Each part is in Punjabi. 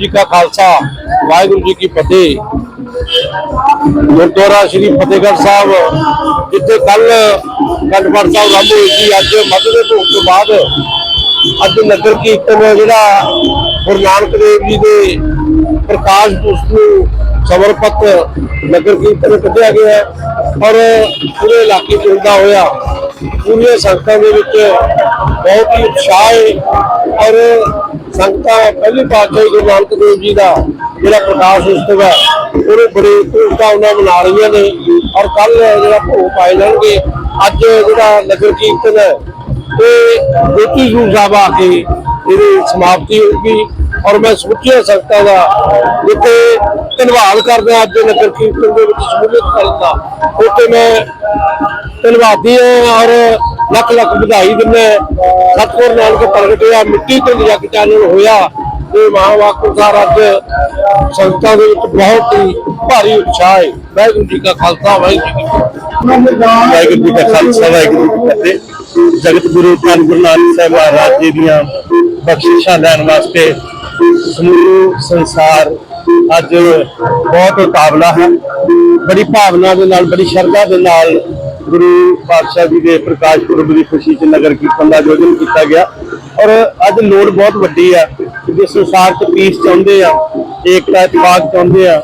ਜੀ ਕਾ ਖਾਲਸਾ, ਵਾਹਿਗੁਰੂ ਜੀ ਕੀ ਫਤਿਹ। ਗੁਰਦੁਆਰਾ ਸ੍ਰੀ ਫਤਿਹਗੜ੍ਹ ਸਾਹਿਬ, ਜਿੱਥੇ ਕੱਲ ਕੰਡਪੜ ਸਾਹਿਬ ਰੱਬ ਹੋਈ ਸੀ, ਅੱਜ ਮੱਧ ਦੇ ਭੋਗ ਤੋਂ ਬਾਅਦ ਅੱਜ ਨਗਰ ਕੀਰਤਨ ਜਿਹੜਾ ਗੁਰੂ ਨਾਨਕ ਦੇਵ ਜੀ ਦੇ ਪ੍ਰਕਾਸ਼ ਪੁਰਸ਼ ਨੂੰ ਸਮਰਪਿਤ ਨਗਰ ਕੀਰਤਨ ਕੱਢਿਆ ਗਿਆ ਔਰ ਪੂਰੇ ਇਲਾਕੇ 'ਚ ਹੁੰਦਾ ਹੋਇਆ, ਪੂਰੀਆਂ ਸੰਗਤਾਂ ਦੇ ਵਿੱਚ ਬਹੁਤ ਹੀ ਉਤਸ਼ਾਹ ਹੈ ਔਰ ਸੰਗਤਾਂ ਪਹਿਲੀ ਪਾਤਸ਼ਾਹੀ ਗੁਰੂ ਨਾਨਕ ਦੇਵ ਜੀ ਦਾ ਜਿਹੜਾ ਪ੍ਰਕਾਸ਼ ਉਤਸਵ ਹੈ, ਉਹਨੂੰ ਬੜੇ ਧੂਮਧਾਮ ਨਾਲ ਮਨਾ ਰਹੀਆਂ ਨੇ ਔਰ ਕੱਲ ਜਿਹੜਾ ਭੋਗ ਪਾਏ ਜਾਣਗੇ, ਅੱਜ ਜਿਹੜਾ ਨਗਰ ਕੀਰਤਨ ਹੈ, ਇਹ ਜੋਤੀ ਸਰੂਪ ਸਾਹਿਬ ਆ ਕੇ ਇਹਦੀ ਸਮਾਪਤੀ ਹੋਊਗੀ ਔਰ ਮੈਂ ਸਮੁੱਚੀਆਂ ਸੰਗਤਾਂ ਦਾ ਜਿੱਥੇ ਧੰਨਵਾਦ ਕਰਦਾ ਅੱਜ ਨਗਰ ਕੀਰਤਨ ਦੇ ਵਿੱਚ ਸ਼ਮੂਲੀਅਤ ਕਰਨ ਦਾ, ਉੱਥੇ ਮੈਂ ਧੰਨਵਾਦੀ ਹਾਂ ਔਰ ਲੱਖ ਲੱਖ ਵਧਾਈ ਦਿੰਦਾ ਸਤਿਗੁਰੂ ਨਾਨਕ ਪ੍ਰਗਟ ਹੋਇਆ, ਮਿੱਟੀ ਤੋਂ ਜਗ ਚਾਨਣ ਹੋਇਆ। ਇਹ ਮਹਾਵਾਕੂ ਅੱਜ ਸੰਗਤਾਂ ਦੇ ਵਿੱਚ ਬਹੁਤ ਹੀ ਭਾਰੀ ਉਤਸ਼ਾਹ ਹੈ। ਵਾਹਿਗੁਰੂ ਜੀ ਕਾ ਖਾਲਸਾ, ਵਾਹਿਗੁਰੂ ਜੀ ਕੀ ਵਾਹਿਗੁਰੂ ਜੀ ਕਾ ਖਾਲਸਾ, ਵਾਹਿਗੁਰੂ ਜੀ ਕੀ ਫਤਿਹ। ਜਗਤ ਗੁਰੂ ਧੰਨ ਗੁਰੂ ਨਾਨਕ ਸਾਹਿਬ ਮਹਾਰਾਜ ਜੀ ਦੀਆਂ ਬਖਸ਼ਿਸ਼ਾਂ ਲੈਣ ਵਾਸਤੇ ਸਮੂਹ ਸੰਸਾਰ ਅੱਜ ਬਹੁਤ ਉਤਾਵਲਾ ਹੈ। ਬੜੀ ਭਾਵਨਾ ਦੇ ਨਾਲ, ਬੜੀ ਸ਼ਰਧਾ ਦੇ ਨਾਲ ਗੁਰੂ ਪਾਤਸ਼ਾਹ ਜੀ ਦੇ ਪ੍ਰਕਾਸ਼ ਪੁਰਬ ਦੀ ਖੁਸ਼ੀ 'ਚ ਨਗਰ ਕੀਰਤਨ ਦਾ ਆਯੋਜਨ ਕੀਤਾ ਗਿਆ। ਔਰ ਅੱਜ ਲੋੜ ਬਹੁਤ ਵੱਡੀ ਆ ਜੇ ਸੰਸਾਰ 'ਚ ਪੀਸ ਚਾਹੁੰਦੇ ਆ, ਏਕਤਾ ਇਤਫਾਕ ਚਾਹੁੰਦੇ ਆ,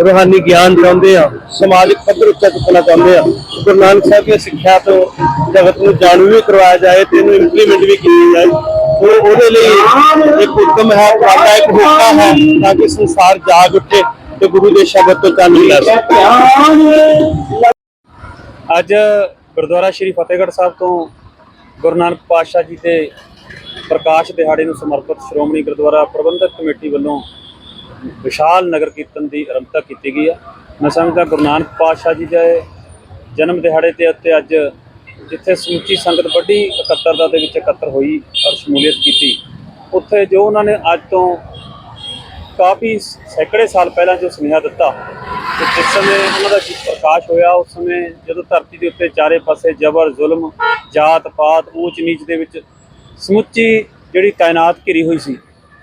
ਰੂਹਾਨੀ ਗਿਆਨ ਚਾਹੁੰਦੇ ਆ, ਸਮਾਜਿਕ ਪੱਧਰ ਉੱਚਾ ਚੁੱਕਣਾ ਚਾਹੁੰਦੇ ਆ। ਗੁਰੂ ਨਾਨਕ ਸਾਹਿਬ ਦੀ ਸਿੱਖਿਆ ਤੋਂ ਜਗਤ ਨੂੰ ਜਾਣੂ ਵੀ ਕਰਵਾਇਆ ਜਾਏ ਤੇ ਇਹਨੂੰ ਇੰਪਲੀਮੈਂਟ ਵੀ ਕੀਤੀ ਜਾਏ। ਉਹ ਉਹਦੇ ਲਈ ਇੱਕ ਹੁਕਮ ਹੈ ਉਪਰਾਲਾ ਇੱਕ ਹੋਕਾ ਹੈ ਤਾਂ ਕਿ ਸੰਸਾਰ ਜਾਗ ਉੱਠੇ ਤੇ ਗੁਰੂ ਦੇ ਸ਼ਬਦ ਤੋਂ ਚਾਨਣ ਲੈ ਸਕੇ ਅੱਜ ਗੁਰਦੁਆਰਾ ਸ਼੍ਰੀ ਫਤਿਹਗੜ੍ਹ ਸਾਹਿਬ ਤੋਂ ਗੁਰੂ ਨਾਨਕ ਪਾਤਸ਼ਾਹ ਜੀ ਦੇ ਪ੍ਰਕਾਸ਼ ਦਿਹਾੜੇ ਨੂੰ ਸਮਰਪਿਤ ਸ਼੍ਰੋਮਣੀ ਗੁਰਦੁਆਰਾ ਪ੍ਰਬੰਧਕ ਕਮੇਟੀ ਵੱਲੋਂ ਵਿਸ਼ਾਲ ਨਗਰ ਕੀਰਤਨ ਦੀ ਆਰੰਭਤਾ ਕੀਤੀ ਗਈ ਹੈ ਮੈਂ ਸਮਝਦਾ ਗੁਰੂ ਨਾਨਕ ਪਾਤਸ਼ਾਹ ਜੀ ਦੇ ਜਨਮ ਦਿਹਾੜੇ ਤੇ ਉੱਤੇ ਅੱਜ ਜਿੱਥੇ ਸਮੁੱਚੀ ਸੰਗਤ ਵੱਡੀ ਇਕੱਤਰਤਾ ਦੇ ਵਿੱਚ ਇਕੱਤਰ ਹੋਈ ਔਰ ਸ਼ਮੂਲੀਅਤ ਕੀਤੀ, ਉੱਥੇ ਜੋ ਉਹਨਾਂ ਨੇ ਅੱਜ ਤੋਂ ਕਾਫੀ ਸੈਂਕੜੇ ਸਾਲ ਪਹਿਲਾਂ ਜੋ ਸੁਨੇਹਾ ਦਿੱਤਾ ਜਿਸ ਸਮੇਂ ਉਹਨਾਂ ਦਾ ਪ੍ਰਕਾਸ਼ ਹੋਇਆ, ਉਸ ਸਮੇਂ ਜਦੋਂ ਧਰਤੀ ਦੇ ਉੱਤੇ ਚਾਰੇ ਪਾਸੇ ਜ਼ਬਰ, ਜ਼ੁਲਮ, ਜਾਤ, ਪਾਤ, ਊਚ ਨੀਚ ਦੇ ਵਿੱਚ ਸਮੁੱਚੀ ਜਿਹੜੀ ਕਾਇਨਾਤ ਘਿਰੀ ਹੋਈ ਸੀ,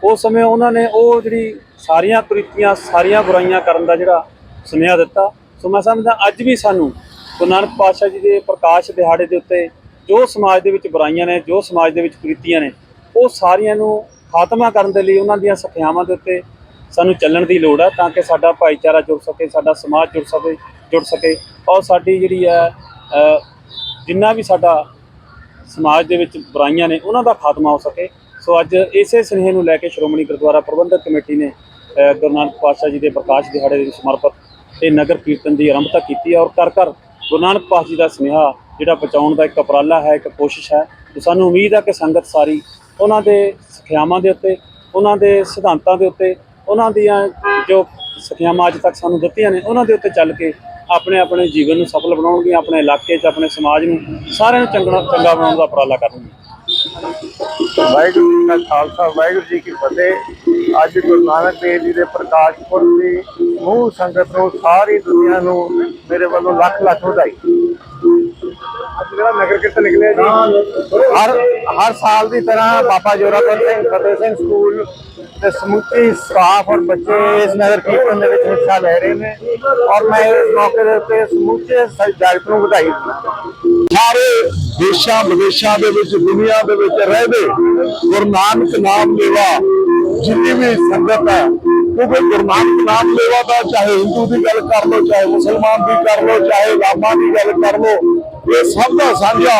ਉਸ ਸਮੇਂ ਉਹਨਾਂ ਨੇ ਉਹ ਜਿਹੜੀ ਸਾਰੀਆਂ ਕੁਰੀਤੀਆਂ, ਸਾਰੀਆਂ ਬੁਰਾਈਆਂ ਕਰਨ ਦਾ ਜਿਹੜਾ ਸੁਨੇਹਾ ਦਿੱਤਾ। ਸੋ ਮੈਂ ਸਮਝਦਾ ਅੱਜ ਵੀ ਸਾਨੂੰ ਗੁਰੂ ਨਾਨਕ ਪਾਤਸ਼ਾਹ ਜੀ ਦੇ ਪ੍ਰਕਾਸ਼ ਦਿਹਾੜੇ ਦੇ ਉੱਤੇ ਜੋ ਸਮਾਜ ਦੇ ਵਿੱਚ ਬੁਰਾਈਆਂ ਨੇ, ਜੋ ਸਮਾਜ ਦੇ ਵਿੱਚ ਕੁਰੀਤੀਆਂ ਨੇ, ਉਹ ਸਾਰੀਆਂ ਨੂੰ ਖਾਤਮਾ ਕਰਨ ਦੇ ਲਈ ਉਹਨਾਂ ਦੀਆਂ ਸਿੱਖਿਆਵਾਂ ਦੇ ਉੱਤੇ ਸਾਨੂੰ ਚੱਲਣ ਦੀ ਲੋੜ ਹੈ ਤਾਂ ਕਿ ਸਾਡਾ ਭਾਈਚਾਰਾ ਜੁੜ ਸਕੇ, ਸਾਡਾ ਸਮਾਜ ਜੁੜ ਸਕੇ ਜੁੜ ਸਕੇ। ਔਰ ਸਾਡੀ ਜਿਹੜੀ ਹੈ ਜਿੰਨਾ ਵੀ ਸਾਡਾ ਸਮਾਜ ਦੇ ਵਿੱਚ ਬੁਰਾਈਆਂ ਨੇ, ਉਹਨਾਂ ਦਾ ਖਾਤਮਾ ਹੋ ਸਕੇ। ਸੋ ਅੱਜ ਇਸੇ ਸੁਨੇਹੇ ਨੂੰ ਲੈ ਕੇ ਸ਼੍ਰੋਮਣੀ ਗੁਰਦੁਆਰਾ ਪ੍ਰਬੰਧਕ ਕਮੇਟੀ ਨੇ ਗੁਰੂ ਨਾਨਕ ਪਾਤਸ਼ਾਹ ਜੀ ਦੇ ਪ੍ਰਕਾਸ਼ ਦਿਹਾੜੇ ਦੇ ਸਮਰਪਿਤ ਇਹ ਨਗਰ ਕੀਰਤਨ ਦੀ ਆਰੰਭਤਾ ਕੀਤੀ ਹੈ। ਔਰ ਕਰ ਕਰ ਗੁਰੂ ਨਾਨਕ ਪਾਤਸ਼ਾਹ ਜੀ ਦਾ ਸੁਨੇਹਾ ਜਿਹੜਾ ਬਚਾਉਣ ਦਾ ਇੱਕ ਉਪਰਾਲਾ ਹੈ, ਇੱਕ ਕੋਸ਼ਿਸ਼ ਹੈ ਤੇ ਸਾਨੂੰ ਉਮੀਦ ਹੈ ਕਿ ਸੰਗਤ ਸਾਰੀ ਉਹਨਾਂ ਦੇ ਸਿੱਖਿਆਵਾਂ ਦੇ ਉੱਤੇ, ਉਹਨਾਂ ਦੇ ਸਿਧਾਂਤਾਂ ਦੇ ਉੱਤੇ ਉਹਨਾਂ ਦੀਆਂ ਜੋ ਸਿੱਖਿਆਵਾਂ ਅੱਜ ਤੱਕ ਸਾਨੂੰ ਦਿੱਤੀਆਂ ਨੇ, ਉਹਨਾਂ ਦੇ ਉੱਤੇ ਚੱਲ ਕੇ ਆਪਣੇ ਆਪਣੇ ਜੀਵਨ ਨੂੰ ਸਫਲ ਬਣਾਉਣਗੇ ਆਪਣੇ ਇਲਾਕੇ 'ਚ, ਆਪਣੇ ਸਮਾਜ ਨੂੰ ਸਾਰਿਆਂ ਨੂੰ ਚੰਗਾ ਚੰਗਾ ਬਣਾਉਣ ਦਾ ਉਪਰਾਲਾ ਕਰਨਗੇ। ਵਾਹਿਗੁਰੂ ਜੀ ਕਾ ਖਾਲਸਾ, ਵਾਹਿਗੁਰੂ ਜੀ ਕੀ ਫਤਿਹ। ਅੱਜ ਗੁਰੂ ਨਾਨਕ ਦੇਵ ਜੀ ਦੇ ਪ੍ਰਕਾਸ਼ ਪੁਰਬ ਦੀ ਸਮੂਹ ਸੰਗਤ ਨੂੰ ਸਾਰੀ ਦੁਨੀਆ ਨੂੰ ਮੇਰੇ ਵੱਲੋਂ ਲੱਖ ਲੱਖ ਵਧਾਈ। ਅੱਜ ਜਿਹੜਾ ਨਗਰ ਕੀਰਤਨ ਨਿਕਲਿਆ ਜੀ, ਹਰ ਹਰ ਸਾਲ ਦੀ ਤਰ੍ਹਾਂ ਬਾਬਾ ਜੋਰਾਵਰ ਸਿੰਘ, ਫਤਿਹ ਸਿੰਘ ਸਕੂਲ ਤੇ ਸਮੁੱਚੀ ਸਟਾਫ ਔਰ ਬੱਚੇ ਇਸ ਨਗਰ ਕੀਰਤਨ ਦੇ ਵਿੱਚ ਹਿੱਸਾ ਲੈ ਰਹੇ ਨੇ ਔਰ ਮੈਂ ਇਸ ਮੌਕੇ ਦੇ ਉੱਤੇ ਸਮੁੱਚੇ ਜਗਤ ਨੂੰ ਵਧਾਈ ਸਾਰੇ ਦੇਸ਼ਾਂ, ਵਿਦੇਸ਼ਾਂ ਦੇ ਵਿੱਚ, ਦੁਨੀਆ ਦੇ ਵਿੱਚ ਰਹਿਦੇ ਗੁਰੂ ਨਾਨਕ ਨਾਮ ਲੈਵਾ ਜਿੰਨੀ ਵੀ ਸੰਗਤ ਹੈ ਕਿਉਂਕਿ ਗੁਰੂ ਨਾਨਕ ਨਾਮ ਲੇਵਾ ਦਾ, ਚਾਹੇ ਹਿੰਦੂ ਦੀ ਗੱਲ ਕਰ ਲਓ, ਚਾਹੇ ਮੁਸਲਮਾਨ ਦੀ ਕਰ ਲਓ, ਚਾਹੇ ਰਾਮਾਂ ਦੀ ਗੱਲ ਕਰ ਲਓ, ਇਹ ਸਭ ਦਾ ਸਾਂਝਾ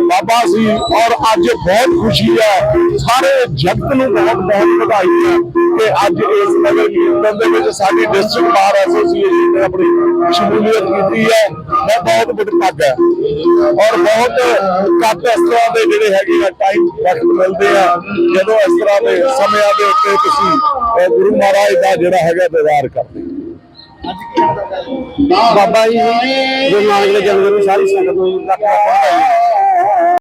ਬਾਬਾ ਸੀ ਔਰ ਅੱਜ ਬਹੁਤ ਖੁਸ਼ੀ ਹੈ। ਸਾਰੇ ਜਗਤ ਨੂੰ ਬਹੁਤ ਬਹੁਤ ਵਧਾਈ ਹੈ ਕਿ ਅੱਜ ਇਸ ਨਗਰ ਕੀਰਤਨ ਦੇ ਵਿੱਚ ਸਾਡੀ ਡਿਸਟ੍ਰਿਕਟ ਬਾਰ ਐਸੋਸੀਏਸ਼ਨ ਨੇ ਆਪਣੀ ਸ਼ਮੂਲੀਅਤ ਕੀਤੀ ਹੈ। ਮੈਂ ਬਹੁਤ ਬੜਪਾਗ ਹੈ ਔਰ ਬਹੁਤ ਘੱਟ ਇਸ ਤਰ੍ਹਾਂ ਦੇ ਜਿਹੜੇ ਹੈਗੇ ਆ ਟਾਈਮ ਵਕਤ ਮਿਲਦੇ ਆ, ਜਦੋਂ ਇਸ ਤਰ੍ਹਾਂ ਦੇ ਸਮਿਆਂ ਦੇ ਉੱਤੇ ਤੁਸੀਂ ਗੁਰੂ ਮਹਾਰਾਜ ਦਾ ਜਿਹੜਾ ਹੈਗਾ ਦੀਦਾਰ ਕਰਦੇ। ਬਾਬਾ ਜੀ, ਗੁਰੂ ਨਾਨਕ ਦੇ ਜਨਮ ਦਿਨ ਸਾਰੀ ਸੰਗਤ ਨੂੰ ਲੱਖ ਲੱਖ ਵਧਾਈ